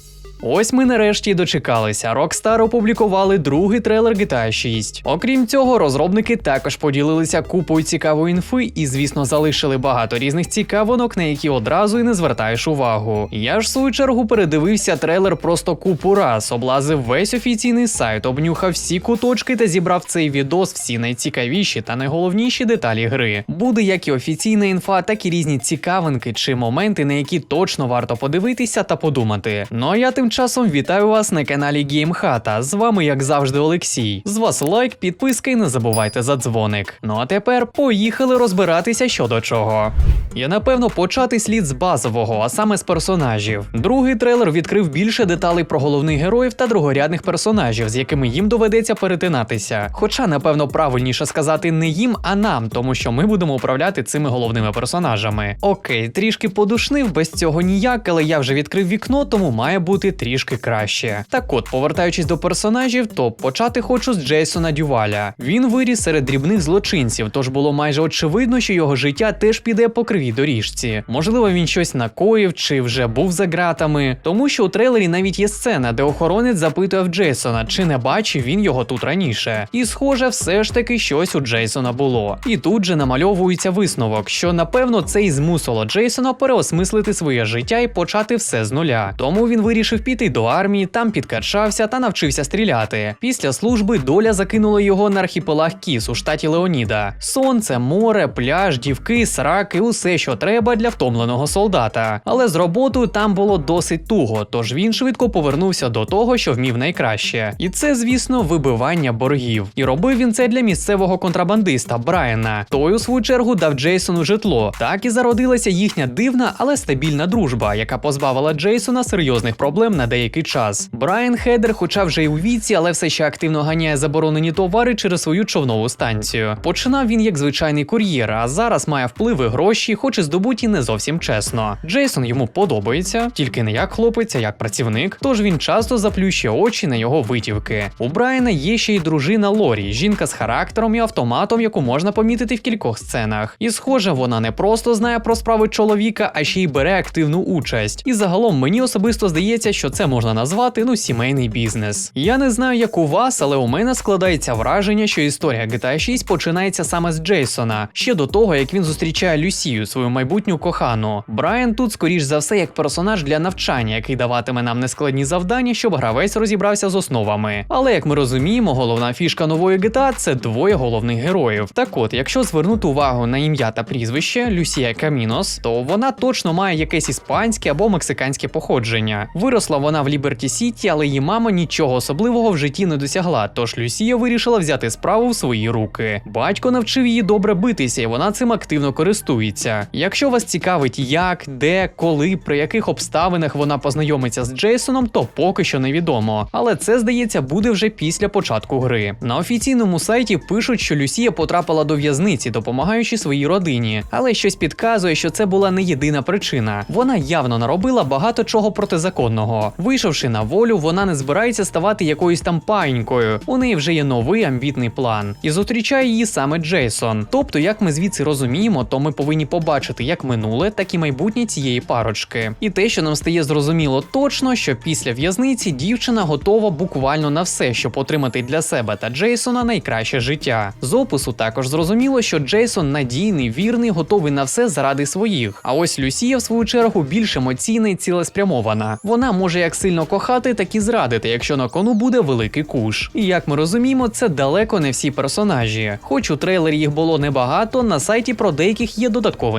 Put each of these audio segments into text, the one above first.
Thank you. Ось ми нарешті дочекалися. Rockstar опублікували другий трейлер GTA 6. Окрім цього, розробники також поділилися купою цікавої інфи і, звісно, залишили багато різних цікавинок, на які одразу і не звертаєш увагу. Я ж в свою чергу передивився трейлер просто купу раз, облазив весь офіційний сайт, обнюхав всі куточки та зібрав цей відос всі найцікавіші та найголовніші деталі гри. Буде як і офіційна інфа, так і різні цікавинки чи моменти, на які точно варто подивитися та подумати. Ну а я тим часом вітаю вас на каналі Геймхата. З вами, як завжди, Олексій. З вас лайк, підписка і не забувайте за дзвоник. Ну а тепер поїхали розбиратися що до чого. Я напевно почати слід з базового, а саме з персонажів. Другий трейлер відкрив більше деталей про головних героїв та другорядних персонажів, з якими їм доведеться перетинатися. Хоча, напевно, правильніше сказати не їм, а нам, тому що ми будемо управляти цими головними персонажами. Окей, трішки подушнив, без цього ніяк, але я вже відкрив вікно, тому має бути трішки краще. Так от, повертаючись до персонажів, то почати хочу з Джейсона Дюваля. Він виріс серед дрібних злочинців, тож було майже очевидно, що його життя теж піде по кривій доріжці. Можливо, він щось накоїв чи вже був за ґратами, тому що у трейлері навіть є сцена, де охоронець запитує в Джейсона, чи не бачив він його тут раніше. І схоже, все ж таки щось у Джейсона було. І тут же намальовується висновок, що напевно це і змусило Джейсона переосмислити своє життя і почати все з нуля. Тому він вирішив піти до армії, там підкачався та навчився стріляти. Після служби доля закинула його на архіпелаг Кіс у штаті Леоніда. Сонце, море, пляж, дівки, сраки, усе, що треба для втомленого солдата. Але з роботою там було досить туго, тож він швидко повернувся до того, що вмів найкраще. І це, звісно, вибивання боргів. І робив він це для місцевого контрабандиста Брайана. Той, у свою чергу, дав Джейсону житло. Так і зародилася їхня дивна, але стабільна дружба, яка позбавила Джейсона серйозних проблем на деякий час. Брайан Хедер, хоча вже й у віці, але все ще активно ганяє заборонені товари через свою човнову станцію. Починав він як звичайний кур'єр, а зараз має впливи гроші, хоч і здобуті не зовсім чесно. Джейсон йому подобається, тільки не як хлопець, а як працівник. Тож він часто заплющує очі на його витівки. У Брайана є ще й дружина Лорі, жінка з характером і автоматом, яку можна помітити в кількох сценах. І схоже, вона не просто знає про справи чоловіка, а ще й бере активну участь. І загалом мені особисто здається, що це можна назвати ну сімейний бізнес. Я не знаю, як у вас, але у мене складається враження, що історія GTA 6 починається саме з Джейсона, ще до того, як він зустрічає Люсію, свою майбутню кохану. Брайан тут, скоріш за все, як персонаж для навчання, який даватиме нам нескладні завдання, щоб гравець розібрався з основами. Але як ми розуміємо, головна фішка нової GTA – це двоє головних героїв. Так от, якщо звернути увагу на ім'я та прізвище Люсія Камінос, то вона точно має якесь іспанське або мексиканське походження. Виросла вона в Ліберті Сіті, але її мама нічого особливого в житті не досягла. Тож Люсія вирішила взяти справу в свої руки. Батько навчив її добре битися, і вона цим активно користується. Якщо вас цікавить, як, де, коли, при яких обставинах вона познайомиться з Джейсоном, то поки що невідомо. Але це здається буде вже після початку гри. На офіційному сайті пишуть, що Люсія потрапила до в'язниці, допомагаючи своїй родині, але щось підказує, що це була не єдина причина. Вона явно наробила багато чого протизаконного. Вийшовши на волю, вона не збирається ставати якоюсь там панькою. У неї вже є новий амбітний план. І зустрічає її саме Джейсон. Тобто, як ми звідси розуміємо, то ми повинні побачити як минуле, так і майбутнє цієї парочки. І те, що нам стає зрозуміло точно, що після в'язниці дівчина готова буквально на все, щоб отримати для себе та Джейсона найкраще життя. З опису також зрозуміло, що Джейсон надійний, вірний, готовий на все заради своїх. А ось Люсія, в свою чергу, більш емоційна і цілеспрямована. Вона може як сильно кохати, так і зрадити, якщо на кону буде великий куш. І як ми розуміємо, це далеко не всі персонажі. Хоч у трейлері їх було небагато, на сайті про деяких є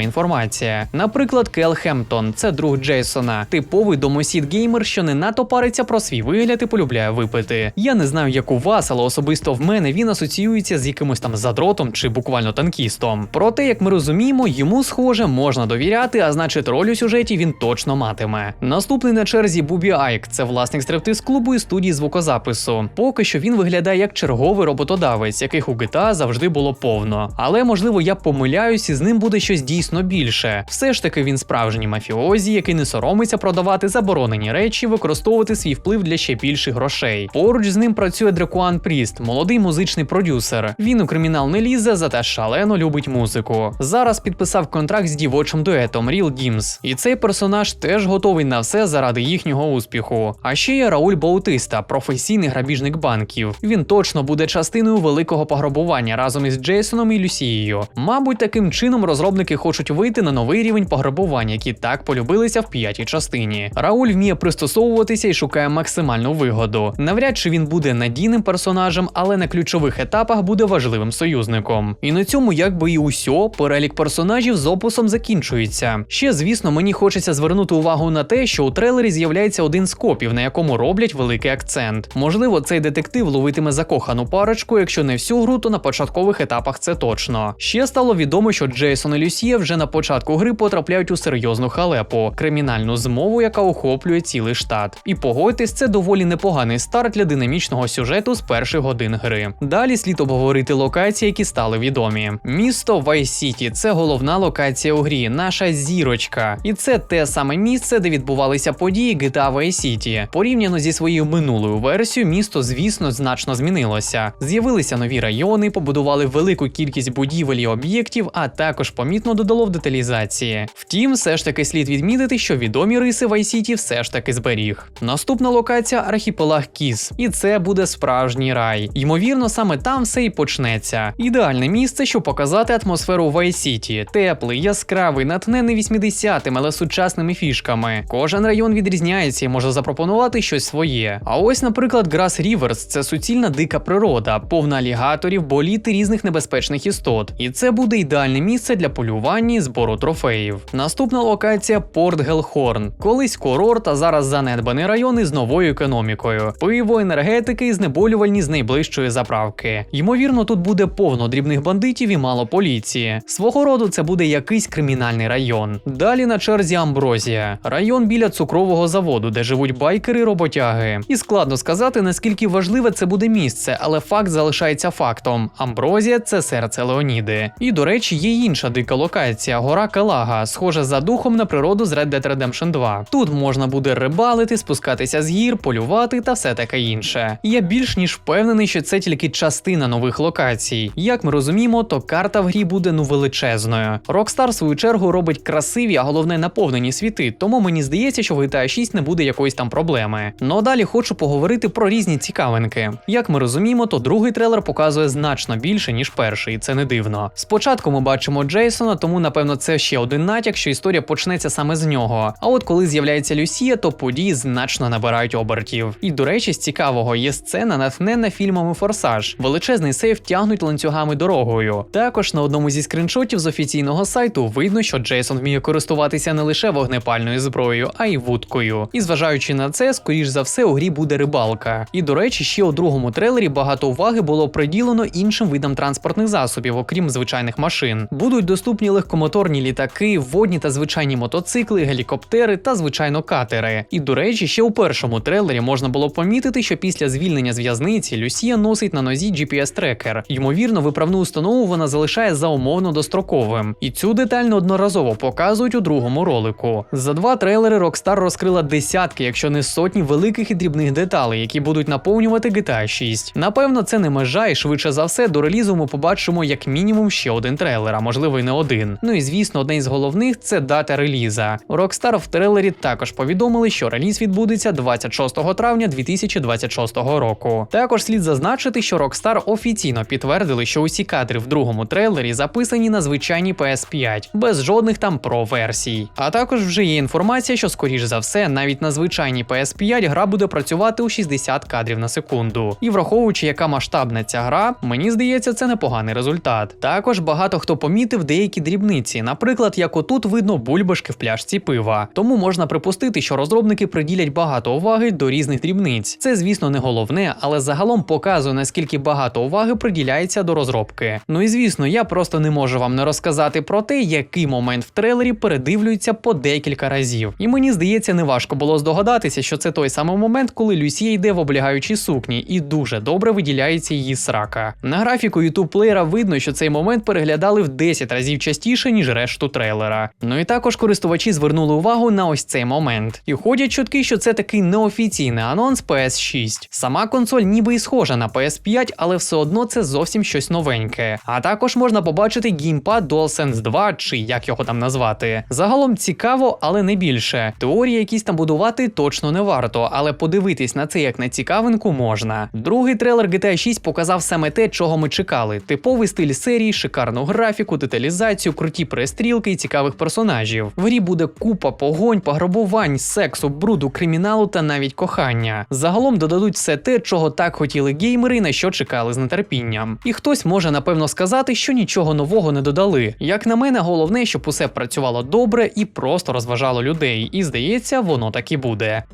інформація. Наприклад, Кел Хемптон, це друг Джейсона, типовий домосід геймер, що не надто париться про свій вигляд і полюбляє випити. Я не знаю, як у вас, але особисто в мене він асоціюється з якимось там задротом чи буквально танкістом. Проте, як ми розуміємо, йому схоже можна довіряти, а значить, роль у сюжеті він точно матиме. Наступний на черзі Бубі Айк, це власник стриптиз клубу і студії звукозапису. Поки що він виглядає як черговий роботодавець, яких у GTA завжди було повно. Але можливо я помиляюсь, і з ним буде щось дійсно більше. Все ж таки він справжній мафіозі, який не соромиться продавати заборонені речі, використовувати свій вплив для ще більших грошей. Поруч з ним працює Дрекуан Пріст, молодий музичний продюсер. Він у кримінал не лізе, зате шалено любить музику. Зараз підписав контракт з дівочим дуетом Real Dims. І цей персонаж теж готовий на все заради їхнього успіху. А ще є Рауль Баутиста, професійний грабіжник банків. Він точно буде частиною великого пограбування разом із Джейсоном і Люсією. Мабуть, таким чином розробники хочуть вийти на новий рівень пограбування, які так полюбилися в п'ятій частині. Рауль вміє пристосовуватися і шукає максимальну вигоду. Навряд чи він буде надійним персонажем, але на ключових етапах буде важливим союзником. І на цьому, якби і усьо, перелік персонажів з описом закінчується. Ще, звісно, мені хочеться звернути увагу на те, що у трейлері з'являється один з копів, на якому роблять великий акцент. Можливо, цей детектив ловитиме закохану парочку, якщо не всю гру, то на початкових етапах це точно. Ще стало відомо, що Джейсон і Люсія вже на початку гри потрапляють у серйозну халепу, кримінальну змову, яка охоплює цілий штат. І погодьтесь, це доволі непоганий старт для динамічного сюжету з перших годин гри. Далі слід обговорити локації, які стали відомі. Місто City – це головна локація у грі, наша зірочка. І це те саме місце, де відбувалися події GTA Vice City. Порівняно зі своєю минулою версією, місто, звісно, значно змінилося. З'явилися нові райони, побудували велику кількість будівель і об'єктів, а також помітно додало в деталізації. Втім, все ж таки слід відмітити, що відомі риси Vice City все ж таки зберіг. Наступна локація архіпелаг Кіс, і це буде справжній рай. Ймовірно, саме там все і почнеться. Ідеальне місце, щоб показати атмосферу Vice City. теплий, яскравий, натхнений 80-ми, але сучасними фішками. Кожен район відрізняється і може запропонувати щось своє. А ось, наприклад, Grass Rivers – це суцільна дика природа, повна алігаторів, боліт і різних небезпечних істот. І це буде ідеальне місце для полювання і збору трофеїв. Наступна локація Порт Гелхорн. Колись курорт, а зараз занедбаний район із новою економікою. Пиво, енергетики і знеболювальні з найближчої заправки. Ймовірно, тут буде повно дрібних бандитів і мало поліції. Свого роду це буде якийсь кримінальний район. Далі на черзі Амброзія, район біля цукрового заводу, де живуть байкери, роботяги. І складно сказати, наскільки важливе це буде місце, але факт залишається фактом. Амброзія це серце Леоніди. І, до речі, є інша дика локація гора Калага, схожа за духом на природу з Red Dead Redemption 2. Тут можна буде рибалити, спускатися з гір, полювати та все таке інше. Я більш ніж впевнений, що це тільки частина нових локацій. Як ми розуміємо, то карта в грі буде ну величезною. Rockstar, в свою чергу, робить красиві, а головне наповнені світи, тому мені здається, що в GTA 6 не буде якоїсь там проблеми. Ну далі хочу поговорити про різні цікавинки. Як ми розуміємо, то другий трейлер показує значно більше, ніж перший, і це не дивно. Спочатку ми бачимо Джейсона, тому напевно це ще один натяк, що історія почнеться саме з нього. А от коли з'являється Люсія, то події значно набирають обертів. І до речі, з цікавого є сцена, натхнена фільмами Форсаж. Величезний сейф тягнуть ланцюгами дорогою. Також на одному зі скриншотів з офіційного сайту видно, що Джейсон вміє користуватися не лише вогнепальною зброєю, а й вудкою. І зважаючи на це, скоріш за все, у грі буде рибалка. І до речі, ще у другому трейлері багато уваги було приділено іншим видам транспортних засобів, окрім звичайних машин. Будуть доступні легкомоторні літаки, водні та звичайні мотоцикли, гелікоптери та звичайно катери. І до речі, ще у першому трейлері можна було помітити, що після звільнення з в'язниці Люсія носить на нозі GPS-трекер. Ймовірно, виправну установу вона залишає за умовно достроковим. І цю деталь неодноразово показують у другому ролику. За два трейлери Rockstar розкрила десятки, якщо не сотні великих і дрібних деталей, які будуть наповнювати GTA 6. Напевно, це не межа, і швидше за все до релізу ми побачимо як мінімум ще один трейлер, а можливо й не один. Ну і звісно, одне із головних це дата реліза. Rockstar в трейлері також повідомили, що реліз відбудеться 26 травня 2026 року. Також слід зазначити, що Rockstar офіційно підтвердили, що усі кадри в другому трейлері записані на звичайній PS5, без жодних там про-версій. А також вже є інформація, що скоріш за все, навіть на звичайній PS5 гра буде працювати у 60 кадрів на секунду. І враховуючи, яка масштабна ця гра, мені здається, це непоганий результат. Також багато хто помітив деякі дрібниці, наприклад, як отут видно бульбашки в пляшці пива. Тому можна припустити, що розробники приділять багато уваги до різних дрібниць. Це, звісно, не головне, але загалом показує наскільки багато уваги приділяється до розробки. Ну і звісно, я просто не можу вам не розказати про те, який момент в трейлері передивлюється по декілька разів. І мені здається, неважко було здогадатися, що це той самий момент, коли Люсія йде в облігаючій сукні, і дуже добре виділяється її срака. На графіку YouTube плеєра видно, що цей момент переглядали в 10 разів частіше, ніж решту трейлера. Ну і також користувачі звернули увагу на ось цей момент. І ходять чутки, що це такий неофіційний анонс PS6. Сама консоль ніби і схожа на PS5, але все одно це зовсім щось новеньке. А також можна побачити геймпад DualSense 2, чи як його там назвати. Загалом цікаво, але не більше. Теорії якісь там будували купувати точно не варто, але подивитись на це як на цікавинку можна. Другий трейлер GTA 6 показав саме те, чого ми чекали: типовий стиль серії, шикарну графіку, деталізацію, круті перестрілки і цікавих персонажів. В грі буде купа погонь, пограбувань, сексу, бруду, криміналу та навіть кохання. Загалом додадуть все те, чого так хотіли геймери, на що чекали з нетерпінням. І хтось може напевно сказати, що нічого нового не додали. Як на мене, головне, щоб усе працювало добре і просто розважало людей. І здається, воно так і буде.